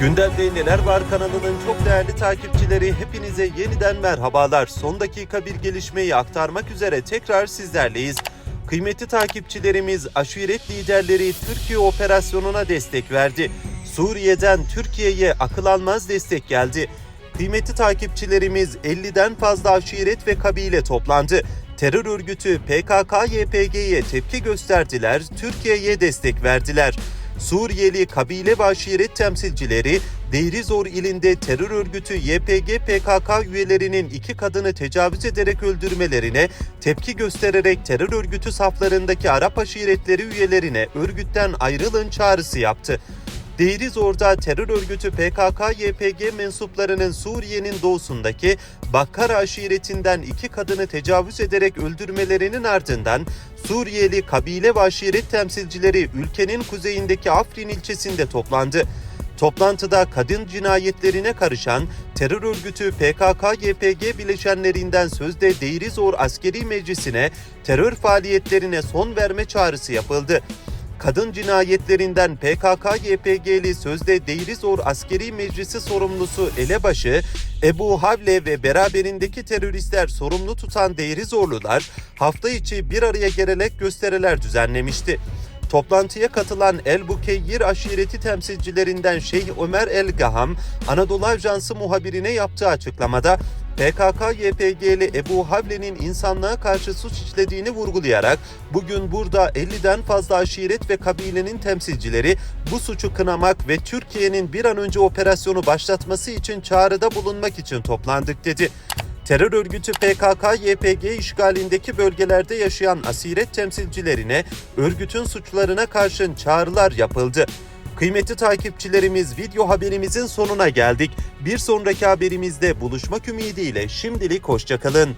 Gündemde Neler Var kanalının çok değerli takipçileri hepinize yeniden merhabalar. Son dakika bir gelişmeyi aktarmak üzere tekrar sizlerleyiz. Kıymetli takipçilerimiz aşiret liderleri Türkiye operasyonuna destek verdi. Suriye'den Türkiye'ye akıl almaz destek geldi. Kıymetli takipçilerimiz 50'den fazla aşiret ve kabile toplandı. Terör örgütü PKK-YPG'ye tepki gösterdiler, Türkiye'ye destek verdiler. Suriyeli kabile ve aşiret temsilcileri Deirizor ilinde terör örgütü YPG PKK üyelerinin iki kadını tecavüz ederek öldürmelerine tepki göstererek terör örgütü saflarındaki Arap aşiretleri üyelerine örgütten ayrılın çağrısı yaptı. Deirizor'da terör örgütü PKK-YPG mensuplarının Suriye'nin doğusundaki Bakkara aşiretinden iki kadını tecavüz ederek öldürmelerinin ardından Suriyeli kabile ve aşiret temsilcileri ülkenin kuzeyindeki Afrin ilçesinde toplandı. Toplantıda kadın cinayetlerine karışan terör örgütü PKK-YPG bileşenlerinden sözde Deirizor Askeri Meclisi'ne terör faaliyetlerine son verme çağrısı yapıldı kadın cinayetlerinden PKK-YPG'li sözde Deirizor Askeri Meclisi sorumlusu elebaşı Ebu Havle ve beraberindeki teröristler sorumlu tutan Deirizorlular hafta içi bir araya gelerek gösteriler düzenlemişti. Toplantıya katılan El Bukeyyir aşireti temsilcilerinden Şeyh Ömer El Gaham, Anadolu Ajansı muhabirine yaptığı açıklamada PKK-YPG'li Ebu Havle'nin insanlığa karşı suç işlediğini vurgulayarak bugün burada 50'den fazla aşiret ve kabilenin temsilcileri bu suçu kınamak ve Türkiye'nin bir an önce operasyonu başlatması için çağrıda bulunmak için toplandık dedi. Terör örgütü PKK-YPG işgalindeki bölgelerde yaşayan asiret temsilcilerine örgütün suçlarına karşın çağrılar yapıldı. Kıymetli takipçilerimiz video haberimizin sonuna geldik. Bir sonraki haberimizde buluşmak ümidiyle şimdilik hoşçakalın.